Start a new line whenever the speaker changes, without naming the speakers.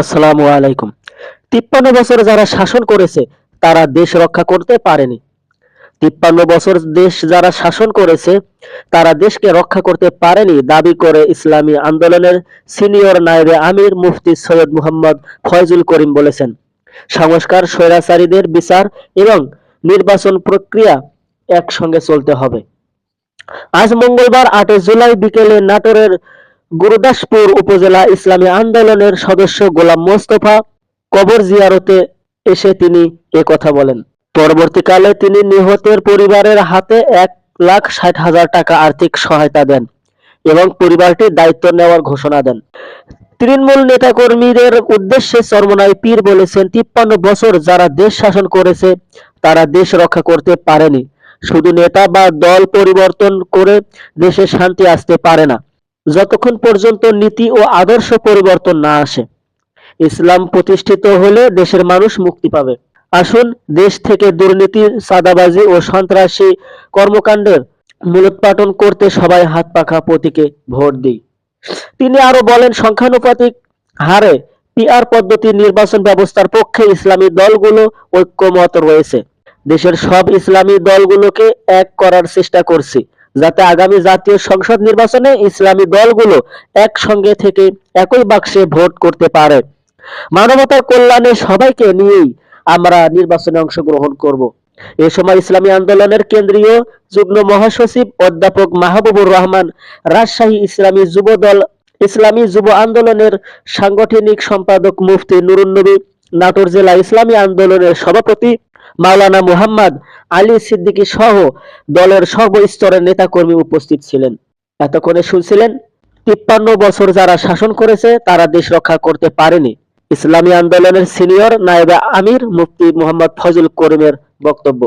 আসসালামু আলাইকুম। তিপ্পান্ন বছর যারা শাসন করেছে, তারা দেশ রক্ষা করতে পারেনি। তিপ্পান্ন বছর দেশ যারা শাসন করেছে, তারা দেশকে রক্ষা করতে পারেনি দাবি করে ইসলামী আন্দোলনের সিনিয়র নায়েবে আমির মুফতি সৈয়দ মুহাম্মদ ফয়জুল করিম বলেছেন। সংস্কার স্বৈরাচারীদের বিচার এবং নির্বাচন প্রক্রিয়া একসঙ্গে চলতে হবে। আজ মঙ্গলবার আটই জুলাই বিকেলে নাটোরের গুরুদাসপুর উপজেলা ইসলামী আন্দোলনের সদস্য গোলাম মোস্তফা কবর জিয়ারতে এসে তিনি এ কথা বলেন। পরবর্তীকালে তিনি নিহতের পরিবারের হাতে এক লাখ ষাট হাজার টাকা আর্থিক সহায়তা দেন এবং পরিবারটির দায়িত্ব নেওয়ার ঘোষণা দেন। তৃণমূল নেতাকর্মীদের উদ্দেশ্যে চরমনাই পীর বলেছেন, তিপ্পান্ন বছর যারা দেশ শাসন করেছে, তারা দেশ রক্ষা করতে পারেনি। শুধু নেতা বা দল পরিবর্তন করে দেশে শান্তি আসতে পারে না। যতক্ষণ পর্যন্ত নীতি ও আদর্শ পরিবর্তন না আসে, ইসলাম প্রতিষ্ঠিত হলে দেশের মানুষ মুক্তি পাবে। আসুন, দেশ থেকে দুর্নীতি সাদাবাজি ও সন্ত্রাসী কর্মকাণ্ডের মূলোৎপাটন করতে সবাই হাত পাখা প্রতীকে ভোট দিই। তিনি আরও বলেন, সংখ্যানুপাতিক হারে পিআর পদ্ধতি নির্বাচন ব্যবস্থার পক্ষে ইসলামী দলগুলো ঐক্যমত রয়েছে। দেশের সব ইসলামী দলগুলোকে এক করার চেষ্টা করছি। যাতে আগামী জাতীয় সংসদ নির্বাচনে ইসলামী দলগুলো একসঙ্গে থেকে একই বাক্সে ভোট করতে পারে। মানবতার কল্যাণে সবাইকে নিয়েই আমরা নির্বাচনে অংশগ্রহণ করব। এ সময় ইসলামী আন্দোলনের কেন্দ্রীয় যুগ্ম মহাসচিব অধ্যাপক মাহবুবুর রহমান রাজশাহী ইসলামী যুব দল, ইসলামী যুব আন্দোলনের সাংগঠনিক সম্পাদক মুফতি নুরুন্নবী, নাটোর জেলা ইসলামী আন্দোলনের সভাপতি মাওলানা মুহাম্মদ আলী সিদ্দিকী সহ দলের সর্বস্তরের নেতাকর্মী উপস্থিত ছিলেন। এতক্ষণে শুনছিলেন, তিপ্পান্ন বছর যারা শাসন করেছে, তারা দেশ রক্ষা করতে পারেনি। ইসলামী আন্দোলনের সিনিয়র নায়েবে আমির মুফতি মোহাম্মদ ফজল করিমের বক্তব্য।